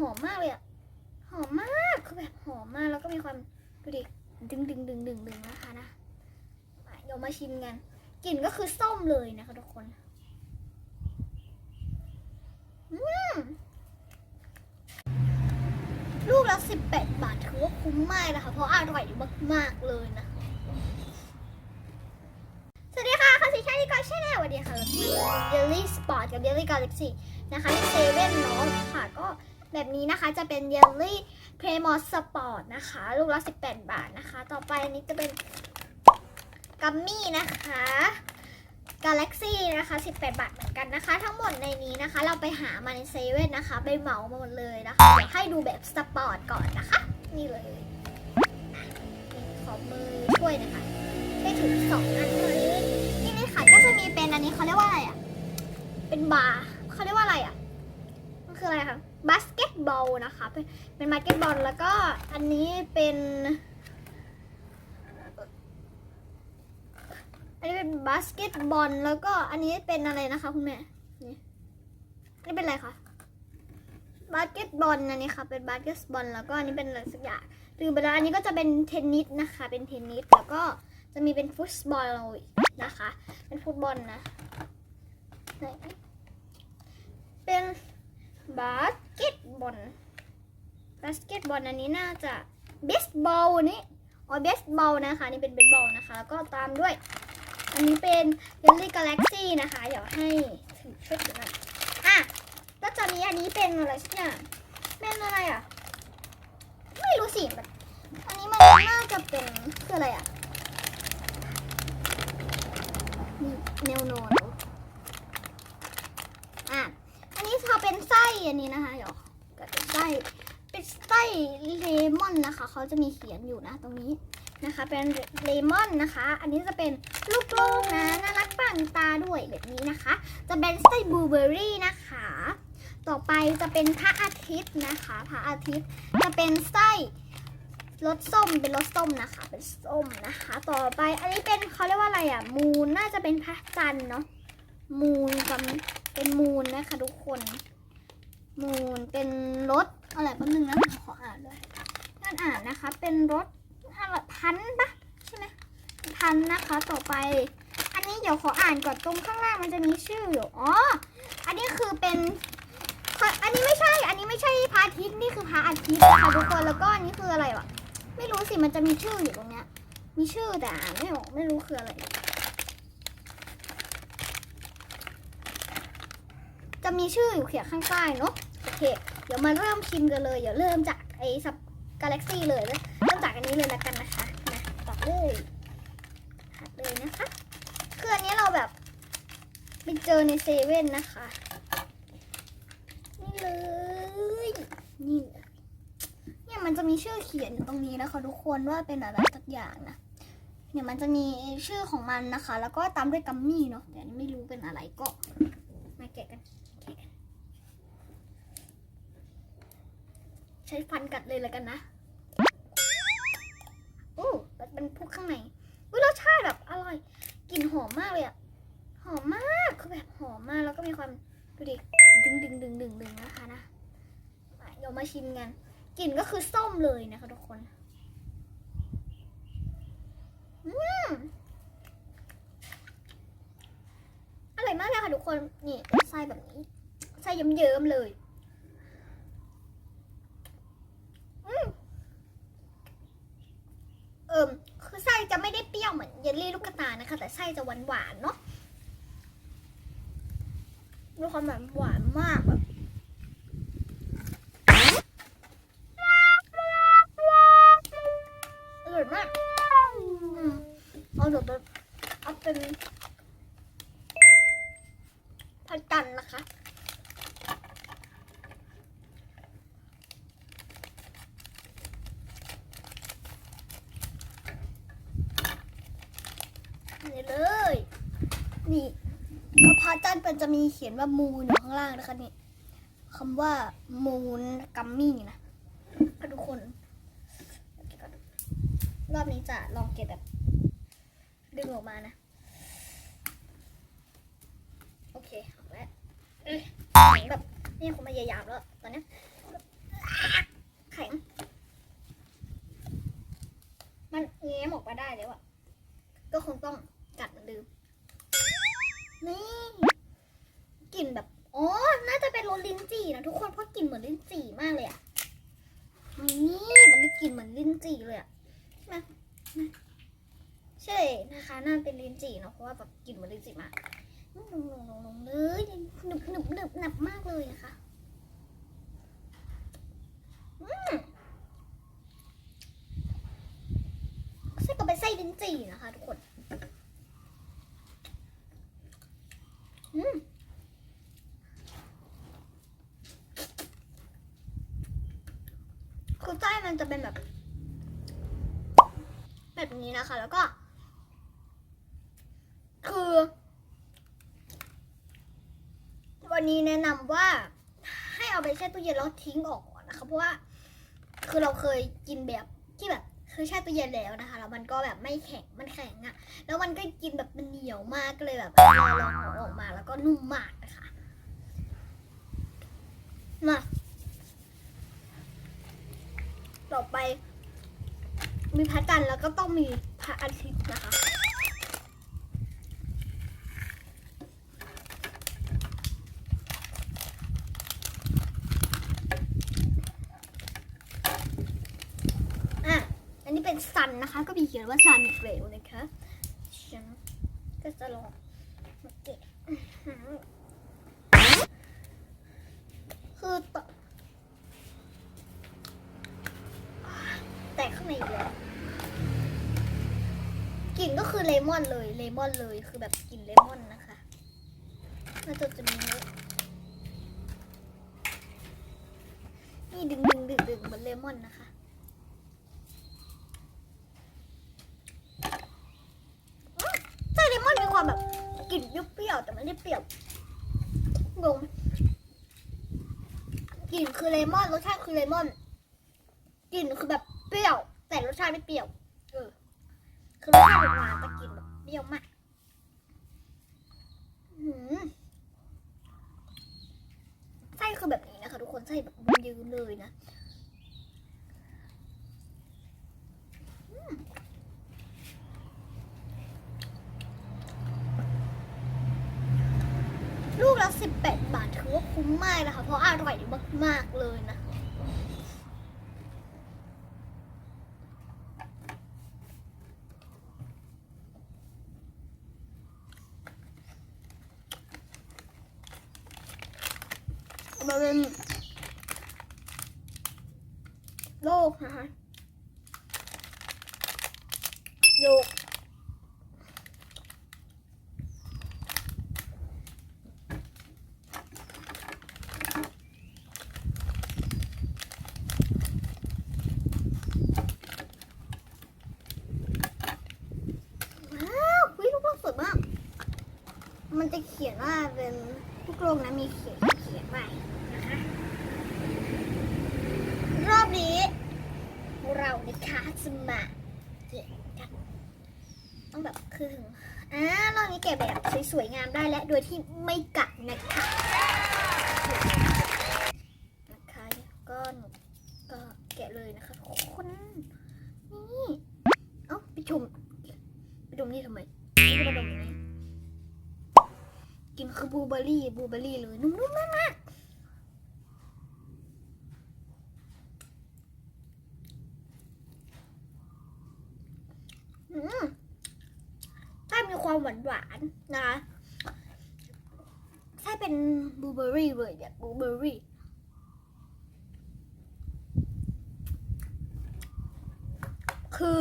หอมมากเลยอะหอมมากคือแบบหอมมากแล้วก็มีความดูดิดึงดึงดึงดึงดึงนะคะนะเดี๋ยวมาชิมกันกลิ่นก็คือส้มเลยนะคะทุกคนอืมลูกละสิบแปดบาทถือว่าคุ้มมากนะคะ เพราะอร่อยมากๆเลยนะสวัสดีค่ะคาสิชาลิกาชาแนลสวัสดีค่ะเยลลี่สปอร์ตกับเยลลี่กาแล็กซี่นะคะเซเว่นเนาะค่ะก็ แบบนี้นะคะจะเป็นเยลลี่เพรมอสปอร์ตนะคะ ลูกละ 18 บาทนะคะ ต่อไปอันนี้จะเป็นกัมมี่นะคะกาแล็กซี่นะคะ 18 บาทเหมือนกันนะคะ ทั้งหมดในนี้นะคะ เราไปหามาในเซเว่นนะคะ ไปเหมาหมดเลยนะคะเดี๋ยวให้ดูแบบสปอร์ตก่อนนะคะ นี่เลยขอมือช่วยนะคะได้ถึงสองอันเลยนี่เลยค่ะก็จะมีเป็นอันนี้เขาเรียกว่าอะไรอะ เป็นบาร์เขาเรียกว่าอะไรอะ มันคืออะไรคะบาส ตบอลนะคะ เป็นเป็นบาสเกตบอลแล้วก็อันนี้เป็น อันนี้เป็นบาสเกตบอลแล้วก็อันนี้เป็นอะไรนะคะคุณแม่นี่นี่เป็นอะไรคะบาสเกตบอลอันนี้ค่ะเป็นบาสเกตบอลแล้วก็อันนี้เป็นอะไรสักอย่างลืมไปแล้วอันนี้ก็จะเป็นเทนนิสนะคะ เป็นเทนนิสแล้วก็จะมีเป็นฟุตบอลนะคะ เป็นฟุตบอลนะ เป็น บาสเกตบอลบาสเกตบอลอันนี้น่าจะเบสบอลนี่อ๋อเบสบอลนะคะนี่เป็นเบสบอลนะคะ แล้วก็ตามด้วย อันนี้เป็นเยลลี่กาแล็กซี่นะคะ เดี๋ยวให้ถือช่วยหน่อยอะก็จะมีอันนี้เป็นอะไรสักอย่างเป็นอะไรอะ ไม่รู้สิแบบอันนี้มันน่าจะเป็นคืออะไรอะเนวโนนอะ อันนี้เขาเป็นไส้ อันนี้นะคะเดี๋ยวก็เป็นไส้เป็นไส้เลมอนนะคะเขาจะมีเขียนอยู่นะตรงนี้นะคะ เป็นเลมอนนะคะ อันนี้จะเป็นลูกๆนะน่ารักปั่นตาด้วยแบบนี้นะคะ จะเป็นไส้บลูเบอร์รี่นะคะ ต่อไปจะเป็นพระอาทิตย์นะคะพระอาทิตย์จะเป็นไส้รสส้มเป็นรสส้มนะคะ เป็นส้มนะคะ ต่อไปอันนี้เป็นเขาเรียกว่าอะไรอะมูนน่าจะเป็นพระจันทร์เนาะมูนกับเป็นมูนนะคะทุกคน มูนเป็นรสอะไรแป๊บนึงนะขออ่านด้วยอ่านอ่านนะคะ เป็นรสอะไรพันปะใช่ไหมพันนะคะต่อไป อันนี้เดี๋ยวขออ่านก่อนตรงข้างล่างมันจะมีชื่ออยู่อ๋ออันนี้คือเป็นอันนี้ไม่ใช่ อันนี้ไม่ใช่พระอาทิตย์นี่คือพระอาทิตย์นะคะทุกคนแล้วก็อันนี้คืออะไรวะไม่รู้สิมันจะมีชื่ออยู่ตรงเนี้ยมีชื่อแต่อ่านไม่ออกไม่รู้คืออะไร จะมีชื่ออยู่เขียนข้างใต้เนาะโอเค เดี๋ยวมาเริ่มชิมกันเลยเดี๋ยวเริ่มจากไอ้สับกาแล็กซี่เลยเลยเริ่มจากอันนี้เลยละกันนะคะนะตัดเลยตัดเลยนะคะคืออันนี้เราแบบไปเจอในเซเว่นนะคะ นี่เลยนี่เลยเนี่ยมันจะมีชื่อเขียนอยู่ตรงนี้นะคะทุกคนว่าเป็นอะไรสักอย่างนะเนี่ยมันจะมีชื่อของมันนะคะ แล้วก็ตามด้วยกัมมี่เนาะแต่อันนี้ไม่รู้เป็นอะไรก็มาแกะกันแกะกัน ใช้ฟันกัดเลยแล้วกันนะโอ้มันเป็นพวกข้างในอุ้ยรสชาติแบบอร่อยกลิ่นหอมมากเลยอะหอมมากคือแบบหอมมากแล้วก็มีความดูดิดึงดึงดึงดึงดึงนะคะนะเดี๋ยวมาชิมกันกลิ่นก็คือส้มเลยนะคะทุกคนอืมอร่อยมากเลยค่ะทุกคนนี่ไส้แบบนี้ไส้เยิ้มๆเลย อืมเอิมคือไส้จะไม่ได้ เยลลี่ลูกกตานะคะ แต่ไส้จะหวานๆเนาะมีความแบบหวานมากแบบ มันจะมีเขียนว่ามูนอยู่ข้างล่างนะคะนี่คำว่ามูนกัมมี่นะทุกคนรอบนี้จะลองเก็บแบบ ดึงออกมานะ โอเคออกแล้วแบบนี่คงพยายามแล้วตอนนี้แข็ง มันแง้ยออกมาได้แล้วอะก็คงต้องกัดเหมือนเดิมนี่ กลิ่นแบบอ๋อน่าจะเป็นรสลิ้นจี่นะทุกคนเพราะกลิ่นเหมือนลิ้นจี่มากเลยอะนี่มันได้กลิ่นเหมือนลิ้นจี่เลยอะนะนะใช่นะคะน่าเป็นลิ้นจี่เนาะเพราะว่าแบบกลิ่นเหมือนลิ้นจี่มากลงลงลงลงเลยหนึบหนึบหนึบหนับมากเลยนะคะอืมไส้ก็เป็นไส้ลิ้นจี่นะคะทุกคน อืมคือไส้มันจะเป็นแบบ แบบนี้นะ คะแล้วก็ คือ วันนี้แนะนำว่าให้เอาไปแช่ตู้เย็นแล้วทิ้งออกนะคะเพราะว่าคือเราเคยกินแบบที่แบบคือแช่ตู้เย็นแล้วนะคะแล้วมันก็แบบไม่แข็งมันแข็งอะแล้วมันก็กินแบบมันเหนียวมากก็เลยแบบลองเอาออกมาแล้วก็นุ่มมากนะคะมาต่อไป มีพระจันทร์แล้วก็ต้องมีพระอาทิตย์นะคะ อะ อันนี้เป็นซันนะคะ ก็มีเขียนว่าซันอีกแล้วนะคะฉันก็จะลองมาแกะอื้อหือคือตแต่ข้างในอีกแล้วก ลิ่นก็คือเลมอนเลยเลมอนเลยคือแบบกลิ่นเลมอนนะคะแล้วจะจะมีนี่ดึงดึงดึงดึงเหมือนเลมอนนะคะไส้เลมอนมีความแบบกลิ่นเปรี้ยวแต่ไม่ได้เปรี้ยวงงกลิ่นคือเลมอนรสชาติคือเลมอนกลิ่นคือแบบเปรี้ยว แต่รสชาติไม่เปรี้ยว คือรสชาติหวานแต่กลิ่นแบบเปรี้ยวมากหือไส้คือแบบนี้นะคะ ทุกคนไส้แบบยืนเลยนะลูกละ18 บาทถือว่าคุ้มมากนะคะ เพราะอร่อยมากๆเลยนะ มา เป็นโลกนะคะโลกว้าววิลูกโลกสวยมากมันจะเขียนว่าเป็นลูกโลกนะมีเขียนเขียนไว้นะคะรอบนี้เรา นะคะจะมาเก็บกันต้องแบบคืออ่ารอบนี้แกะแบบสวยๆงามได้และโดยที่ไม่กัดนะคะนะคะก็หนูก็แกะเลยนะคะทุกคนนี่เอ้าไปชมไปดมนี่ทำไมไม่ไปดมยังไงกินคือบลูเบอร์รี่บลูเบอร์รี่เลยนุ่มๆมากมากๆอืมไส้มีความหวานหวานนะคะไส้เป็นบลูเบอร์รี่เลยเนี่ยบลูเบอร์รี่คือ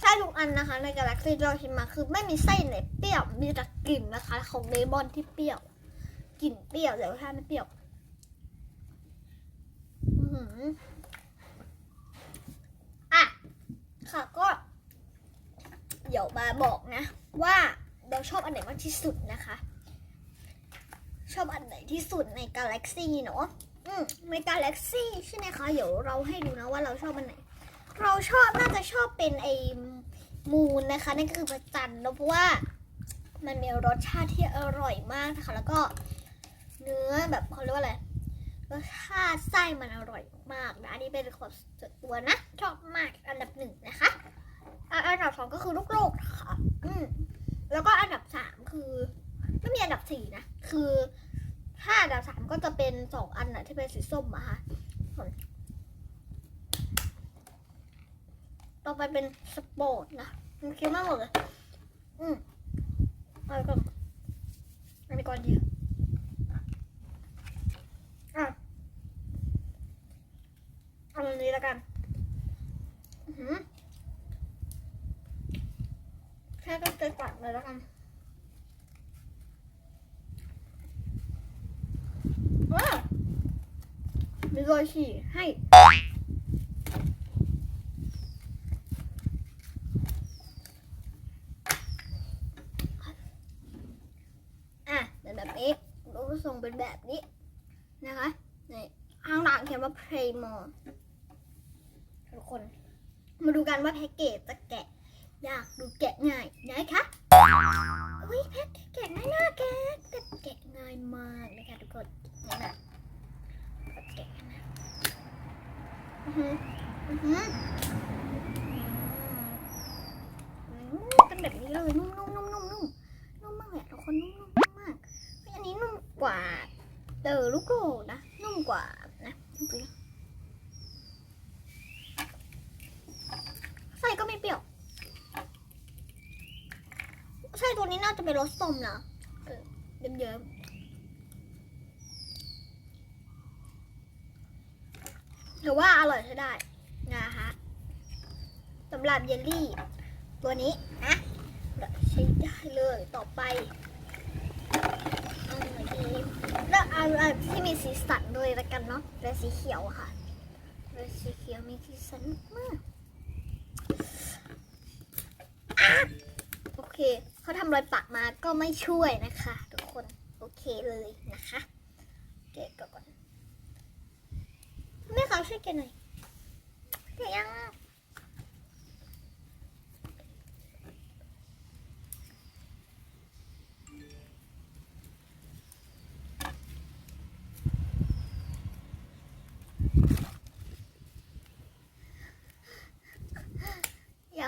ไส้ทุกอันนะคะ ในกาแล็กซี่เราชิมมาคือไม่มีไส้ไหนเปรี้ยว มีแต่กลิ่นนะคะ ของเลมอนที่เปรี้ยวกลิ่นเปรี้ยวแต่รสชาติไม่เปรี้ยวอื้อหืออะค่ะก็ เดี๋ยวมาบอกนะ ว่าเราชอบอันไหนมากที่สุดนะคะ ชอบอันไหนที่สุดในกาแล็กซี่เนาะอืมในกาแล็กซี่ใช่ไหมคะ เดี๋ยวเราให้ดูนะว่าเราชอบอันไหน เราชอบน่าจะชอบเป็นไอ้มูนนะคะนั่นก็คือพระจันเนอะเพราะว่ามันมีรสชาติที่อร่อยมากนะคะ แล้วก็เนื้อแบบเขาเรียกว่าอะไรรสชาติไส้มันอร่อยมากนะอันนี้เป็นความส่วนตัวนะชอบมากอันดับหนึ่งนะคะ อะอันดับสองก็คือลูกโลกค่ะ อืมแล้วก็อันดับสามคือไม่มีอันดับสี่นะ คือถ้าอันดับสามก็จะเป็นสองอันน่ะที่เป็นสีส้มอะค่ะต่อไปเป็นสปอร์ตนะมันเคี้ยวมากหมดเลย อืมเอาไปก่อนอันนี้ก่อนดีอะเอาอันนี้แล้วกัน อือ หือแค่ก็เต็มปากเลยแล้วกันว้าวมีรอยฉี่ให้อะเป็นแบบนี้รูปทรงเป็นแบบนี้นะคะในี่ข้างหลังเขียนว่า Play More ทุกคน มาดูกันว่าแพ็กเกจจะแกะ อยากดูแกะง่ายนะคะอุ้ยแพ็กเกจแกะง่ายมากแกะแต่แกะง่ายมากนะคะทุกคนนี่นะแกะนะอือหืออือหืออืมเป็นแบบนี้เลยนุ่มนุ่มนุ่มนุ่มนุ่มมากเลยอะทุกคนนุ่มนุ่มมากอันนี้นุ่มกว่าเดอร์ลูกโกนะนุ่มกว่านะจริงๆ ไส้ก็ไม่เปรี้ยวไส้ตัวนี้น่าจะ เป็นรสส้มนะเออเยิ้มๆถือว่าอร่อยใช้ได้นะคะสำหรับเยลลี่ ตัวนี้นะใช้ได้เลยต่อไปเอาหนดีแล้วเอาอันที่มีสีสันด้วยละกันเนาะเป็นสีเขียวค่ะเป็นสีเขียวมีสีสันมากโอเค เขาทำรอยปักมาก็ไม่ช่วยนะคะ ทุกคนโอเคเลยนะคะเกะก่อนแม่เขาช่วยแกหน่อยเกยัง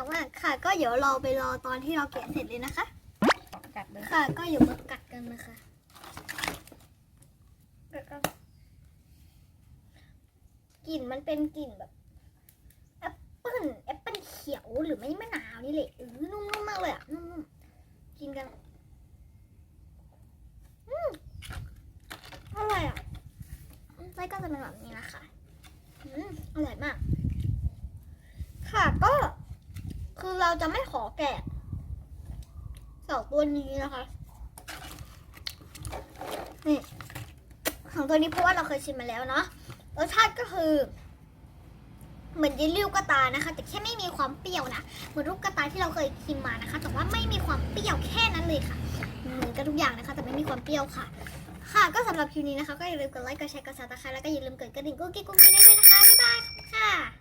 ากมากค่ะ ก็เดี๋ยวเราไปรอตอนที่เราแกะเสร็จเลยนะคะ กัดเลยค่ะ ก็อย่ามากัดกันนะคะแล้วก็กลิ่นมันเป็นกลิ่นแบบแอปเปิ้ลแอปเปิ้ลเขียวหรือไม่มะนาวนี่แหละเออนุ่มๆมากเลยอะนุ่มๆกินกันอืมอร่อยอะไส้ก็จะเป็นแบบนี้นะคะอืมอร่อยมาก ค่ะก็ คือเราจะไม่ขอแกะสองตัวนี้นะคะนี่สองตัวนี้เพราะว่าเราเคยชิมมาแล้วเนาะรสชาติก็คือ เหมือนยลลี่ลูกกระตานะคะ แต่แค่ไม่มีความเปรี้ยวนะเหมือนลูกกระตาที่เราเคยชิมมานะคะ แต่ว่าไม่มีความเปรี้ยวแค่นั้นเลยค่ะ เหมือนกันทุกอย่างนะคะ แต่ไม่มีความเปรี้ยวค่ะค่ะก็สำหรับคลิปนี้นะคะ ก็อย่าลืมกดไลค์ กดแชร์ กดซับสไครต์แล้วก็อย่าลืมกดกระดิ่งกุ๊กกิ๊กกุ๊กกิ๊กได้วยนะคะ บ๊ายบายค่ะ